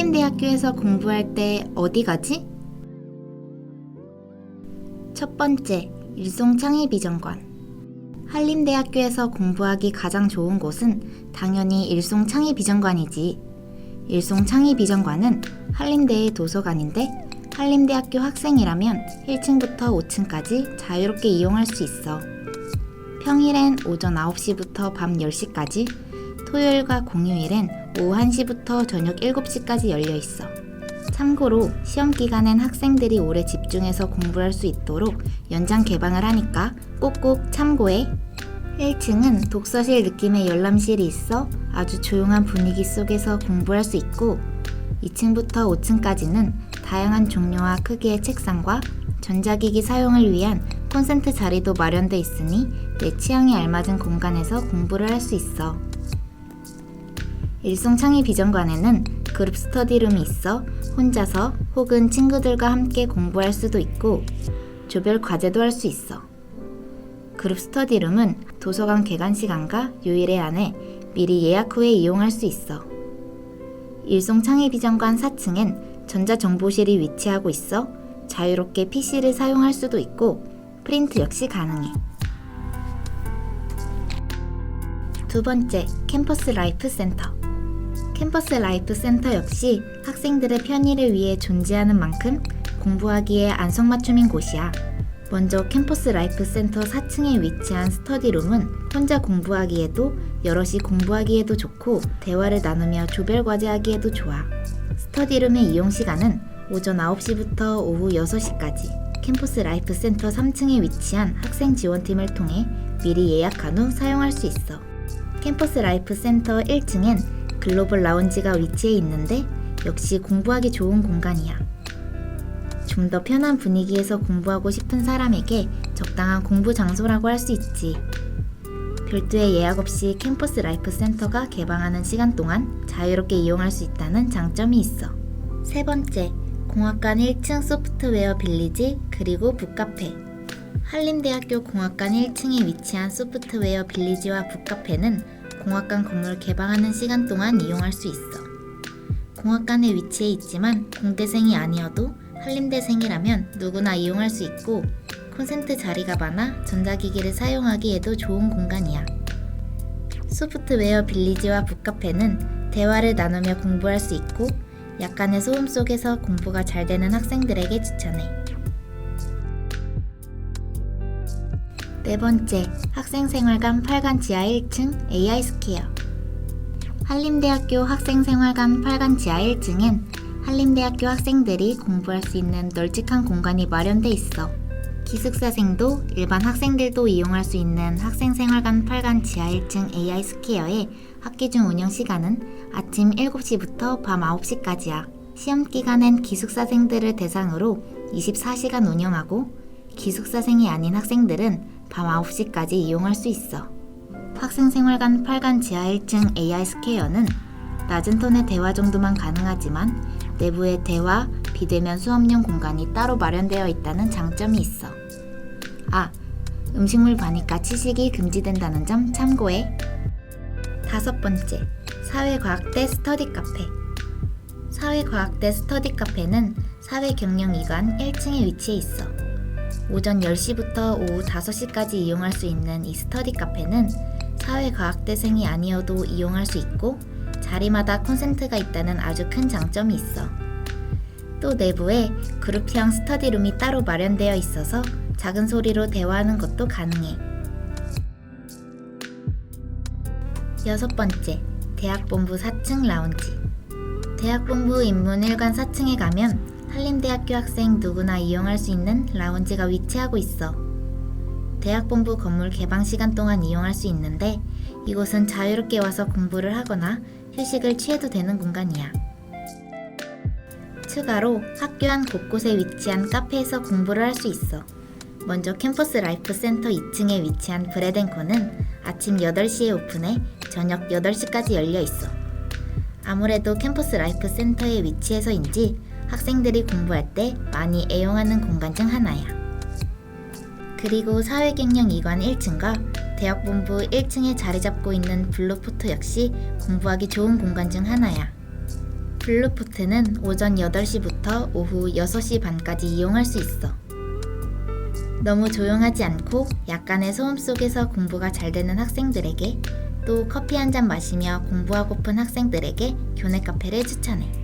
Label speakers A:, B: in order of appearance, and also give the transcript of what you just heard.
A: 한림대학교에서 공부할 때 어디 가지? 첫 번째, 일송 창의비정관. 한림대학교에서 공부하기 가장 좋은 곳은 당연히 일송 창의비정관이지. 일송 창의비정관은 한림대의 도서관인데 한림대학교 학생이라면 1층부터 5층까지 자유롭게 이용할 수 있어. 평일엔 오전 9시부터 밤 10시까지, 토요일과 공휴일엔 오후 1시부터 저녁 7시까지 열려 있어. 참고로 시험 기간엔 학생들이 오래 집중해서 공부할 수 있도록 연장 개방을 하니까 꼭꼭 참고해. 1층은 독서실 느낌의 열람실이 있어 아주 조용한 분위기 속에서 공부할 수 있고 2층부터 5층까지는 다양한 종류와 크기의 책상과 전자기기 사용을 위한 콘센트 자리도 마련돼 있으니 내 취향에 알맞은 공간에서 공부를 할 수 있어. 일송 창의 비전관에는 그룹 스터디룸이 있어 혼자서 혹은 친구들과 함께 공부할 수도 있고 조별 과제도 할 수 있어. 그룹 스터디룸은 도서관 개관 시간과 요일에 안에 미리 예약 후에 이용할 수 있어. 일송 창의 비전관 4층엔 전자정보실이 위치하고 있어 자유롭게 PC를 사용할 수도 있고 프린트 역시 가능해. 두 번째, 캠퍼스 라이프 센터. 캠퍼스 라이프 센터 역시 학생들의 편의를 위해 존재하는 만큼 공부하기에 안성맞춤인 곳이야. 먼저 캠퍼스 라이프 센터 4층에 위치한 스터디룸은 혼자 공부하기에도 여럿이 공부하기에도 좋고 대화를 나누며 조별 과제하기에도 좋아. 스터디룸의 이용 시간은 오전 9시부터 오후 6시까지 캠퍼스 라이프 센터 3층에 위치한 학생 지원팀을 통해 미리 예약한 후 사용할 수 있어. 캠퍼스 라이프 센터 1층엔 글로벌 라운지가 위치해 있는데 역시 공부하기 좋은 공간이야. 좀 더 편한 분위기에서 공부하고 싶은 사람에게 적당한 공부 장소라고 할 수 있지. 별도의 예약 없이 캠퍼스 라이프 센터가 개방하는 시간 동안 자유롭게 이용할 수 있다는 장점이 있어. 세 번째, 공학관 1층 소프트웨어 빌리지 그리고 북카페. 한림대학교 공학관 1층에 위치한 소프트웨어 빌리지와 북카페는 공학관 건물 개방하는 시간 동안 이용할 수 있어. 공학관에 위치해 있지만 공대생이 아니어도 한림대생이라면 누구나 이용할 수 있고 콘센트 자리가 많아 전자기기를 사용하기에도 좋은 공간이야. 소프트웨어 빌리지와 북카페는 대화를 나누며 공부할 수 있고 약간의 소음 속에서 공부가 잘 되는 학생들에게 추천해. 네 번째, 학생생활관 8관 지하 1층 AI 스퀘어. 한림대학교 학생생활관 8관 지하 1층엔 한림대학교 학생들이 공부할 수 있는 널찍한 공간이 마련돼 있어. 기숙사생도 일반 학생들도 이용할 수 있는 학생생활관 8관 지하 1층 AI 스퀘어의 학기 중 운영 시간은 아침 7시부터 밤 9시까지야. 시험 기간엔 기숙사생들을 대상으로 24시간 운영하고 기숙사생이 아닌 학생들은 밤 9시까지 이용할 수 있어. 학생생활관 8관 지하 1층 AI 스퀘어는 낮은 톤의 대화 정도만 가능하지만 내부에 대화, 비대면 수업용 공간이 따로 마련되어 있다는 장점이 있어. 아, 음식물 반입과 치식이 금지된다는 점 참고해. 다섯 번째, 사회과학대 스터디 카페. 사회과학대 스터디 카페는 사회경영이관 1층에 위치해 있어. 오전 10시부터 오후 5시까지 이용할 수 있는 이 스터디 카페는 사회과학대생이 아니어도 이용할 수 있고 자리마다 콘센트가 있다는 아주 큰 장점이 있어. 또 내부에 그룹형 스터디룸이 따로 마련되어 있어서 작은 소리로 대화하는 것도 가능해. 여섯 번째, 대학본부 4층 라운지. 대학본부 인문 1관 4층에 가면 한림대학교 학생 누구나 이용할 수 있는 라운지가 위치하고 있어. 대학 본부 건물 개방 시간 동안 이용할 수 있는데 이곳은 자유롭게 와서 공부를 하거나 휴식을 취해도 되는 공간이야. 추가로 학교 안 곳곳에 위치한 카페에서 공부를 할 수 있어. 먼저 캠퍼스 라이프 센터 2층에 위치한 브레덴코는 아침 8시에 오픈해 저녁 8시까지 열려 있어. 아무래도 캠퍼스 라이프 센터에 위치해서인지 학생들이 공부할 때 많이 애용하는 공간 중 하나야. 그리고 사회경영 2관 1층과 대학본부 1층에 자리 잡고 있는 블루포트 역시 공부하기 좋은 공간 중 하나야. 블루포트는 오전 8시부터 오후 6시 반까지 이용할 수 있어. 너무 조용하지 않고 약간의 소음 속에서 공부가 잘 되는 학생들에게 또 커피 한 잔 마시며 공부하고픈 학생들에게 교내 카페를 추천해.